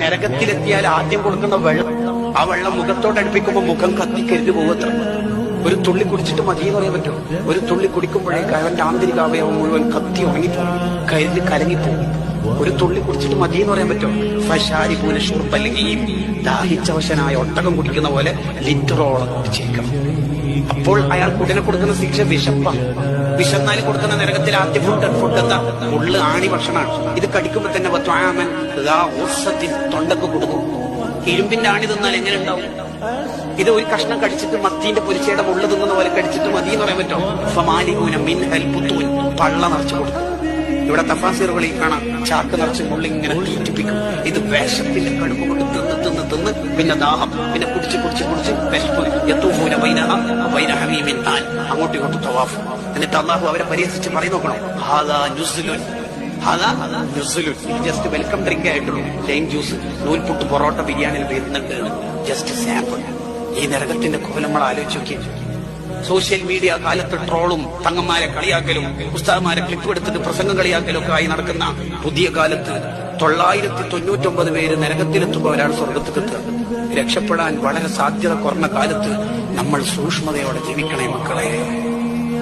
നരകത്തിലെത്തിയാൽ ആദ്യം കൊടുക്കുന്ന വെള്ളം ആ വെള്ളം മുഖത്തോട് അടുപ്പിക്കുമ്പോൾ മുഖം കത്തിക്കരുത് പോകത്ര ഒരു തുള്ളി കുടിച്ചിട്ട് മതി എന്ന് പറയാൻ പറ്റും. ഒരു തുള്ളി കുടിക്കുമ്പോഴേക്ക് അവന്റെ ആന്തരികാവയവം മുഴുവൻ കത്തി ഉണങ്ങിപ്പോകും. കരുതി കലങ്ങിപ്പോകും. ഒരു തുള്ളി കുടിച്ചിട്ട് മതി എന്ന് പറയാൻ പറ്റും ഫഷാരി പൂനഷ്ടുപ്പ് അല്ലെങ്കിൽ ഈ ദാഹിച്ചവശനായ ഒട്ടകം കുടിക്കുന്ന പോലെ ലിറ്ററോളം കുടിച്ചേക്കാം. അപ്പോൾ അയാൾ കുടിനെ കൊടുക്കുന്ന ശിക്ഷ വിശപ്പ. വിശന്നാൽ കൊടുക്കുന്ന നരകത്തിൽ ആദ്യ ഫുഡ് ഫുഡ് എന്താ? ഉള്ളു ആണി ഭക്ഷണമാണ്. ഇത് കടിക്കുമ്പോ തന്നെ ത്വാമൻ തൊണ്ടക്ക് കൊടുക്കും. ഇരുമ്പിന്റെ ആണി തിന്നാൽ എങ്ങനെ ഉണ്ടാവും? ഇത് ഒരു കഷ്ണം കടിച്ചിട്ട് മത്തിന്റെ പൊരിച്ചയുടെ ഉള്ളു തിന്നുന്ന പോലെ കടിച്ചിട്ട് മതി എന്ന് പറയാൻ പറ്റും ഫമാലികൂന മിൻ പള്ള നിറച്ചു കൊടുക്കും. ഇവിടെ തഫാസിറുകളിൽ കാണാം. ചാക്ക് നിറച്ച് മുള്ളി ഇങ്ങനെ തീറ്റിപ്പിക്കും. ഇത് വേഷത്തിന്റെ കടുപ്പ് കൊണ്ട് തിന്ന് തിന്ന് തിന്ന് പിന്നെ ദാഹം പിന്നെ കുടിച്ച് കുടിച്ച് കുടിച്ച് വിശപ്പ്. എത്തൂഫൂന വൈനഹ ഹമീമിൻ താൻ. അങ്ങോട്ടും ഇങ്ങോട്ടും തവാഫ്. എന്നിട്ട് അള്ളാഹു അവരെ പരിഹസിച്ച് പറയും നോക്കണം? ഹാദാ നുസ്ലുൻ. ജസ്റ്റ് വെൽക്കം ഡ്രിങ്ക് ആയിട്ടുള്ളൂ. ലൈം ജ്യൂസ് നൂൽപുട്ട് പൊറോട്ട ബിരിയാണിയിൽ വരുന്നുണ്ട് ജസ്റ്റ് സാമ്പിൾ ഈ നരകത്തിന്റെ കോലം നമ്മൾ ആലോചിച്ച് നോക്കിയേ. സോഷ്യൽ മീഡിയ കാലത്ത് ട്രോളും തങ്ങന്മാരെ കളിയാക്കലും ഉസ്താദ്മാരെ ക്ലിപ്പ് എടുത്തിട്ട് പ്രസംഗം കളിയാക്കലും ഒക്കെ ആയി നടക്കുന്ന പുതിയ കാലത്ത് തൊള്ളായിരത്തി തൊണ്ണൂറ്റൊമ്പത് പേര് നരകത്തിലെത്തുമ്പോൾ സ്വർഗത്തിലെത്തുക. രക്ഷപ്പെടാൻ വളരെ സാധ്യത കുറഞ്ഞ കാലത്ത് നമ്മൾ സൂക്ഷ്മതയോടെ ജീവിക്കണേ മക്കളെ.